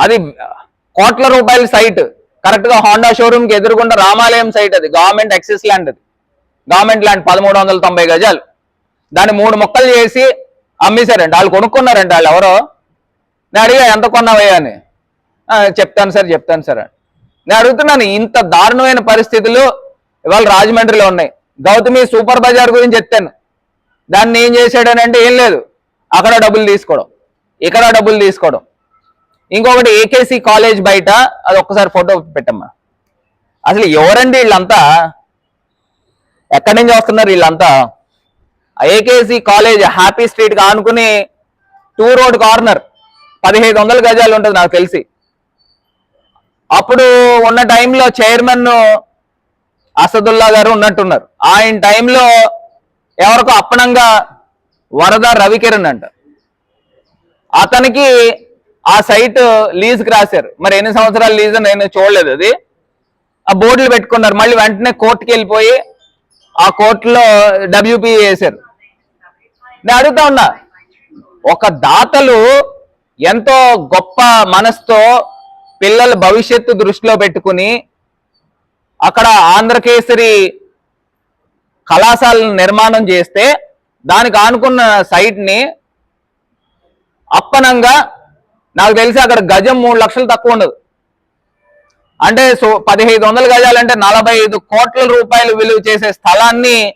అది కోట్ల రూపాయల సైట్. కరెక్ట్గా హోండా షోరూమ్కి ఎదురుకుండా రామాలయం సైట్ అది. గవర్నమెంట్ ఎక్సెస్ ల్యాండ్ అది. గవర్నమెంట్ ల్యాండ్ పదమూడు వందల తొంభై గజాలు. దాన్ని మూడు మొక్కలు చేసి అమ్మేశారండి వాళ్ళు కొనుక్కున్నారండి వాళ్ళు ఎవరో? నేను అడిగా ఎంత కొన్నావయ్యా? అని. చెప్తాను సార్ చెప్తాను సార్ అని. నేను అడుగుతున్నాను ఇంత దారుణమైన పరిస్థితులు ఇవాళ రాజమండ్రిలో ఉన్నాయి. గౌతమి సూపర్ బజార్ గురించి చెప్తాను. దాన్ని ఏం చేశాడనంటే ఏం లేదు. అక్కడ డబ్బులు తీసుకోవడం. ఇక్కడ డబ్బులు తీసుకోవడం. ఇంకొకటి ఏకేసి కాలేజ్ బయట అది ఒక్కసారి ఫోటో పెట్టమ్మా. అసలు ఎవరండి వీళ్ళంతా? ఎక్కడి నుంచి వస్తున్నారు వీళ్ళంతా? A K C college happy street ఆనుకుని టూ రోడ్ కార్నర్ పదిహేను వందల గజాలు ఉంటుంది నాకు తెలిసి. అప్పుడు ఉన్న టైంలో చైర్మన్ అసదుల్లా గారు ఉన్నట్టున్నారు. ఆయన టైంలో ఎవరికో అప్పనంగా వరద రవికిరణ్ అంట. అతనికి ఆ సైట్ లీజ్కి రాశారు. మరి ఎన్ని సంవత్సరాలు లీజ్ నేను చూడలేదు అది. ఆ బోర్డులు పెట్టుకున్నారు. మళ్ళీ వెంటనే కోర్టుకి వెళ్ళిపోయి ఆ కోర్టులో డబ్ల్యూపీ వేశారు. నేను అడుగుతా ఉన్నా ఒక దాతలు ఎంతో గొప్ప మనసుతో పిల్లల భవిష్యత్తు దృష్టిలో పెట్టుకుని అక్కడ ఆంధ్రకేసరి కళాశాలను నిర్మాణం చేస్తే దానికి ఆనుకున్న సైట్ని అప్పనంగా నాకు తెలిసి అక్కడ గజం మూడు లక్షలు తక్కువ ఉండదు. అంటే సో పదిహేను వందల గజాలంటే నలభై ఐదు కోట్ల రూపాయలు విలువ చేసే స్థలాన్ని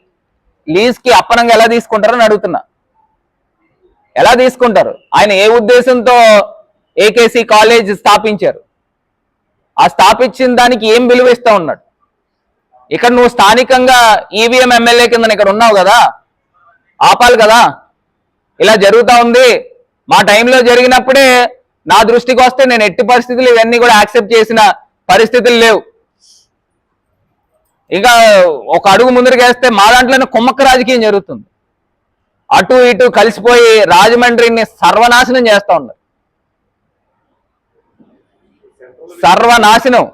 లీజ్కి అప్పనంగా ఎలా తీసుకుంటారని అడుగుతున్నా. ఎలా తీసుకుంటారు? ఆయన ఏ ఉద్దేశంతో ఏకేసి కాలేజ్ స్థాపించారు? ఆ స్థాపించిన దానికి ఏం విలువ ఇస్తా ఉన్నాడు? ఇక్కడ నువ్వు స్థానికంగా ఈవీఎం ఎమ్మెల్యే కింద ఇక్కడ ఉన్నావు కదా? ఆపాలి కదా? ఇలా జరుగుతూ ఉంది. మా టైంలో జరిగినప్పుడే నా దృష్టికి వస్తే నేను ఎట్టి పరిస్థితులు ఇవన్నీ కూడా యాక్సెప్ట్ చేసిన పరిస్థితులు లేవు. ఇంకా ఒక అడుగు ముందరికేస్తే మా దాంట్లోనే కుమ్మక్క రాజకీయం జరుగుతుంది. అటు ఇటు కలిసిపోయి రాజమండ్రిని సర్వనాశనం చేస్తూ ఉన్నారు. సర్వనాశనం.